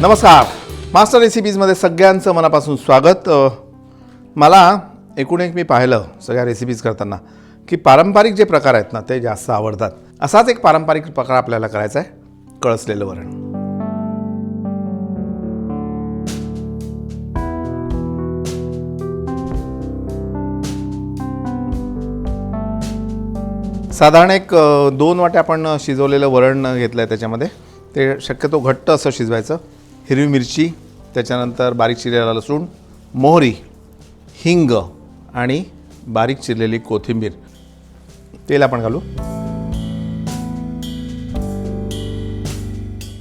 नमस्कार. मास्टर रेसिपीजमध्ये सगळ्यांचं मनापासून स्वागत. मला एकूण एक मी पाहिलं सगळ्या रेसिपीज करताना की पारंपरिक जे प्रकार आहेत ना ते जास्त आवडतात. असाच एक पारंपरिक प्रकार आपल्याला करायचा आहे कळसलेलं वरण. साधारण एक दोन वाटे आपण शिजवलेलं वरण घेतलं आहे त्याच्यामध्ये. ते शक्यतो घट्ट असं शिजवायचं. हिरवी मिरची त्याच्यानंतर बारीक चिरलेला लसूण मोहरी हिंग आणि बारीक चिरलेली कोथिंबीर. तेल आपण घालू.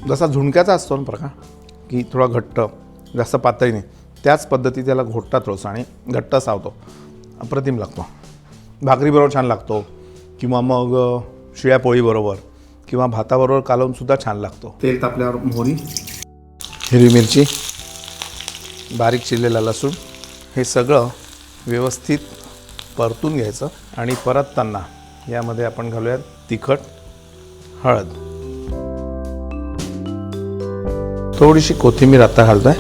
जसा झुणक्याचा असतो ना प्रकार की थोडा घट्ट जास्त पातळी नाही त्याच पद्धती त्याला घोटता थोडंसं आणि घट्ट सावतो. अप्रतिम लागतो. भाकरीबरोबर छान लागतो किंवा मग शिळ्या पोळीबरोबर किंवा भाताबरोबर कालवूनसुद्धा छान लागतो. तेल तापल्यावर मोहरी हिरवी मिरची बारीक चिरलेला लसूण हे सगळं व्यवस्थित परतून घ्यायचं आणि परतताना यामध्ये आपण घालूयात तिखट हळद. थोडीशी कोथिंबीर आता घालतोय.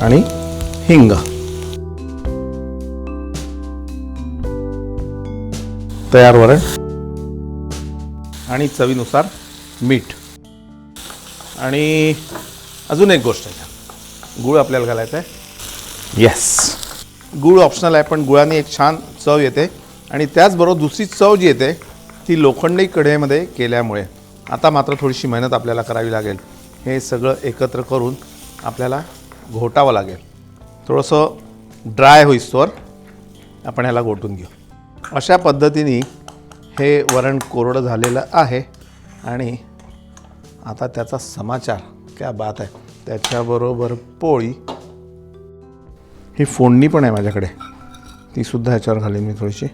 आणि हिंग. तयार वरण. आणि चवीनुसार मीठ. आणि अजून एक गोष्ट आहे गूळ आपल्याला घालायचा आहे. येस गूळ ऑप्शनल आहे पण गुळाने एक छान चव येते. आणि त्याचबरोबर दुसरी चव जी येते ती लोखंडी कढईमध्ये केल्यामुळे. आता मात्र थोडीशी मेहनत आपल्याला करावी लागेल. हे सगळं एकत्र करून आपल्याला घोटावं लागेल. थोडंसं ड्राय होईस्तोवर आपण ह्याला घोटून घेऊ. अशा पद्धतीने हे वरण कोरडं झालेलं आहे आणि आता त्याचा समाचार क्या बात आहे. त्याच्याबरोबर पोळी. ही फोडणी पण आहे माझ्याकडे. ती सुद्धा ह्याच्यावर घालीन मी थोडीशी.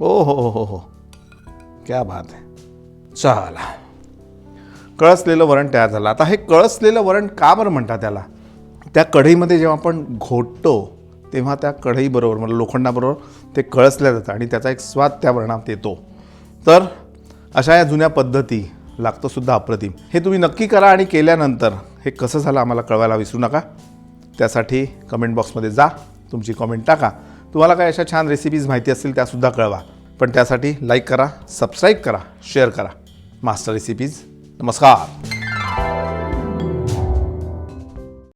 ओ हो हो हो हो. क्या बात आहे. चला. कळसलेलं वरण तयार झालं. आता हे कळसलेलं वरण का बरं म्हणतात त्याला? त्या कढईमध्ये जेव्हा आपण घोटतो तेव्हा त्या कढईबरोबर म्हणजे लोखंडाबरोबर ते कळसल्या जातं आणि त्याचा एक स्वाद त्या वरणात येतो. तर अशा या जुन्या पद्धती लागतं सुद्धा अप्रतिम. हे तुम्ही नक्की करा आणि केल्यानंतर हे कसं झालं आम्हाला कळवायला विसरू नका. त्यासाठी कमेंट बॉक्समध्ये जा तुमची कॉमेंट टाका. तुम्हाला काय अशा छान रेसिपीज माहिती असतील त्यासुद्धा कळवा. पण त्यासाठी लाईक करा सबस्क्राईब करा शेअर करा. मास्टर रेसिपीज नमस्कार.